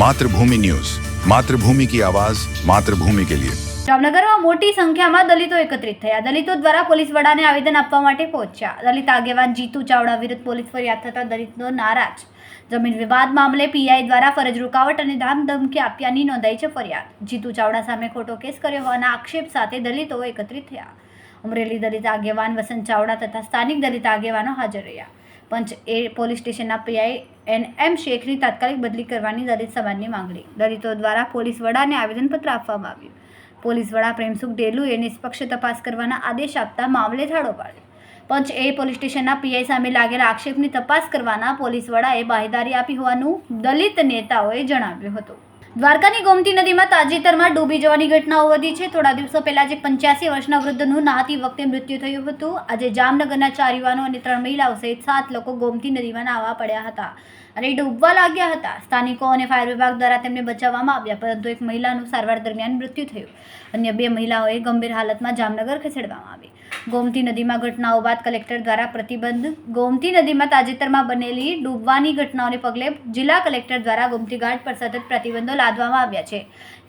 Mathrubhumi news. Mathrubhumi કી આવાજ, માતૃભૂમિ કે લિયે. જામનગરમાં મોટી સંખ્યામાં દલિતો એકત્રિત થયા. દલિતો દ્વારા પોલીસ વડાને આવેદન આપવા માટે પહોંચ્યા. દલિત આગેવાન જીતુ ચાવડા વિરુદ્ધ પોલીસ ફરિયાદ થતા દલિતનો નારાજ. જમીન વિવાદ મામલે પીઆઈ દ્વારા ફરજ રૂકાવટ અને ધામધમકી આપ્યાની નોંધાઈ છે ફરિયાદ. જીતુ ચાવડા સામે ખોટો કેસ કર્યો હોવાના આક્ષેપ સાથે દલિતો એકત્રિત થયા. અમરેલી દલિત આગેવાન વસંત ચાવડા તથા સ્થાનિક દલિત આગેવાનો હાજર રહ્યા. પંચ એ પોલીસ સ્ટેશનના પીઆઈ એન એમ શેખની તાત્કાલિક બદલી કરવાની દલિત સમાજની માંગણી. દલિતો દ્વારા પોલીસ વડાને આવેદનપત્ર આપવામાં આવ્યું. પોલીસ વડા પ્રેમસુખ ડેલુએ નિષ્પક્ષ તપાસ કરવાના આદેશ આપતા મામલે ધાડો પાડ્યો. પંચ એ પોલીસ સ્ટેશનના પીઆઈ સામે લાગેલા આક્ષેપની તપાસ કરવાના પોલીસ વડાએ બાહેદારી આપી હોવાનું દલિત નેતાઓએ જણાવ્યું હતું. દ્વારકાની ગોમતી નદીમાં તાજેતરમાં ડૂબી જવાની ઘટનાઓ વધી છે. થોડા દિવસો પહેલા જ પંચ્યાસી વર્ષના વૃદ્ધનું નહાતી વખતે મૃત્યુ થયું હતું. આજે જામનગરના ચાર યુવાનો અને ત્રણ મહિલાઓ સહિત સાત લોકો ગોમતી નદીમાં નાહવા પડ્યા હતા અને ડૂબવા લાગ્યા હતા. સ્થાનિકો અને ફાયર વિભાગ દ્વારા તેમને બચાવવામાં આવ્યા, પરંતુ એક મહિલાનું સારવાર દરમિયાન મૃત્યુ થયું. અન્ય બે મહિલાઓએ ગંભીર હાલતમાં જામનગર ખસેડવામાં આવી. ગોમતી નદીમાં ઘટનાઓ બાદ કલેક્ટર દ્વારા પ્રતિબંધ. ગોમતી નદીમાં તાજેતરમાં બનેલી ડૂબવાની ઘટનાઓને પગલે જિલ્લા કલેક્ટર દ્વારા ગોમતી ઘાટ પર સતત પ્રતિબંધો લાદવામાં આવ્યા છે.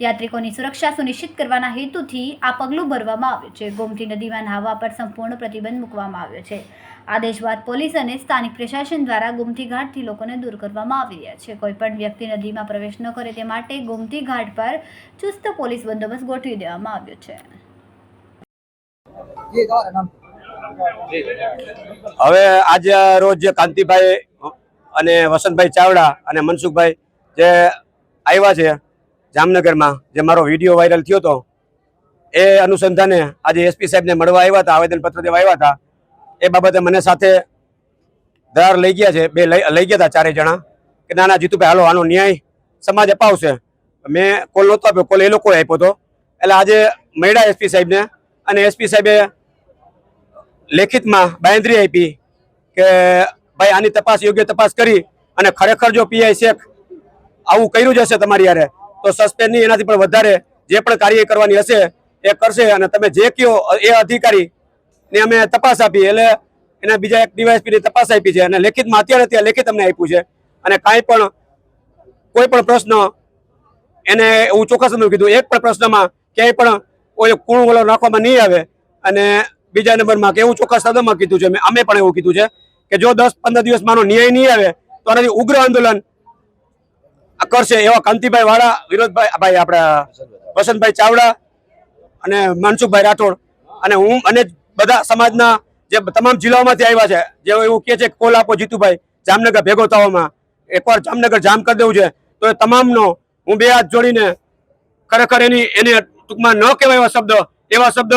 યાત્રિકોની સુરક્ષા સુનિશ્ચિત કરવાના હેતુથી આ પગલું ભરવામાં આવ્યું છે. ગોમતી નદીમાં નહાવા પર સંપૂર્ણ પ્રતિબંધ મૂકવામાં આવ્યો છે. આદેશ બાદ પોલીસ અને સ્થાનિક પ્રશાસન દ્વારા ગોમતી ઘાટથી લોકોને દૂર કરવામાં આવી રહ્યા છે. કોઈપણ વ્યક્તિ નદીમાં પ્રવેશ ન કરે તે માટે ગોમતી ઘાટ પર ચુસ્ત પોલીસ બંદોબસ્ત ગોઠવી દેવામાં આવ્યો છે. હવે આજ રોજ કાંતિભાઈ અને વસંતભાઈ ચાવડા અને મનસુખભાઈ જે આવ્યા છે જામનગરમાં, જે મારો વીડિયો વાયરલ થયો હતો, એ અનુસંધાને આજે એસપી સાહેબને મળવા આવ્યા હતા, આવેદનપત્ર દેવા આવ્યા હતા. એ બાબતે મને સાથે દરાર લઈ ગયા છે, બે લઈ ગયા હતા ચારેય જણા કે નાના જીતુભાઈ, હાલો, આનો ન્યાય સમાજ અપાવશે. મેં કોલ નહોતો આપ્યો, કોલ એ લોકોએ આપ્યો હતો. એટલે આજે મળ્યા એસપી સાહેબને અને એસપી સાહેબે લેખિતમાં બાંયધરી આપી કે ભાઈ આની તપાસ યોગ્ય તપાસ કરી અને ખરેખર જો પીઆઈ શેખ આવું કર્યું જ હશે તમારી યારે તો સસ્પેન્ડની એનાથી પણ વધારે જે પણ કાર્ય કરવાની હશે એ કરશે અને તમે જે કયો એ અધિકારી ને અમે તપાસ આપી એટલે એના બીજા એક ડીવાયસપીની તપાસ આપી છે અને લેખિતમાં અત્યારે ત્યાં લેખિત અમને આપ્યું છે અને કાંઈ પણ કોઈ પણ પ્રશ્ન એને એવું ચોક્કસ કીધું. એક પણ પ્રશ્નમાં ક્યાંય પણ કોઈ કુણ વલો નાખવામાં નહીં આવે અને બીજા નંબરમાં કે એવું ચોક્કસ શબ્દમાં કીધું છે. અમે પણ એવું કીધું છે કે જો દસ પંદર દિવસ માનો ન્યાય નહીં આવે, તો આનાથી ઉગ્ર આંદોલન કરશે એવા કાંતિભાઈ વાળા વિરોધભાઈ ભાઈ આપણા વસંતભાઈ ચાવડા અને મનસુખભાઈ રાઠોડ. અને હું અને બધા સમાજના જે તમામ જિલ્લાઓમાંથી આવ્યા છે જે એવું કહે છે કે કોલ આપો જીતુભાઈ, જામનગર ભેગો થવામાં. એકવાર જામનગર જામ કરી દેવું છે, તો એ તમામનો હું બે હાથ જોડીને ખરેખર એની, એને ટૂંકમાં ન કહેવાય એવા શબ્દ એવા શબ્દ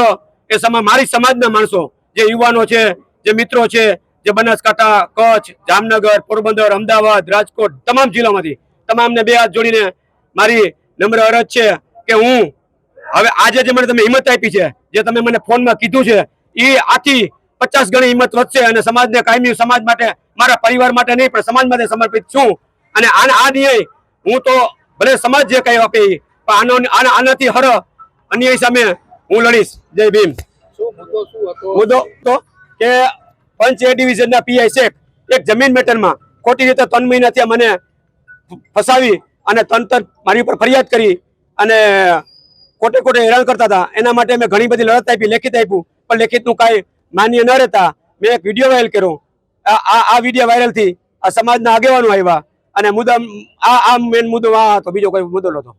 એ સમા, મારી સમાજના માણસો, જે યુવાનો છે, જે મિત્રો છે, જે બનાસકાંઠા, કચ્છ, જામનગર, પોરબંદર, અમદાવાદ, રાજકોટ, તમામ જિલ્લામાંથી, તમામને બે હાથ જોડીને મારી નમ્ર અરજ છે કે હું હવે આજે જે મને તમે હિંમત આપી છે, જે તમે મને ફોનમાં કીધું છે એ આથી પચાસ ગણી હિંમત વધશે અને સમાજને કાયમી સમાજ માટે, મારા પરિવાર માટે નહીં, પણ સમાજ માટે સમર્પિત છું. અને આના આ ન્યાય હું તો ભલે સમાજ જે કઈ આપે પણ આનો આના- આનાથી હર અન્યાય સામે હું લડીશ. જય ભીમ. શું મુદ્દો શું હતો? મુદ્દો તો કે પંચ એ ડિવિઝનના પીઆઈ શેખ એક જમીન મેટરમાં ખોટી રીતે ત્રણ મહિના ત્યાં મને ફસાવી અને તંત્ર મારી ઉપર ફરિયાદ કરી અને ખોટે ખોટે હેરાન કરતા હતા. એના માટે મેં ઘણી બધી લડત આપી લેખિત આપ્યું. પણ લેખિતનું કાંઈ માન્ય ન રહેતા મેં એક વીડિયો વાયરલ કર્યો. આ આ આ વીડિયો વાયરલથી આ સમાજના આગેવાનો આવ્યા અને મુદ્દા આ આ મેન મુદ્દો આ હતો. બીજો કોઈ મુદ્દો નહોતો.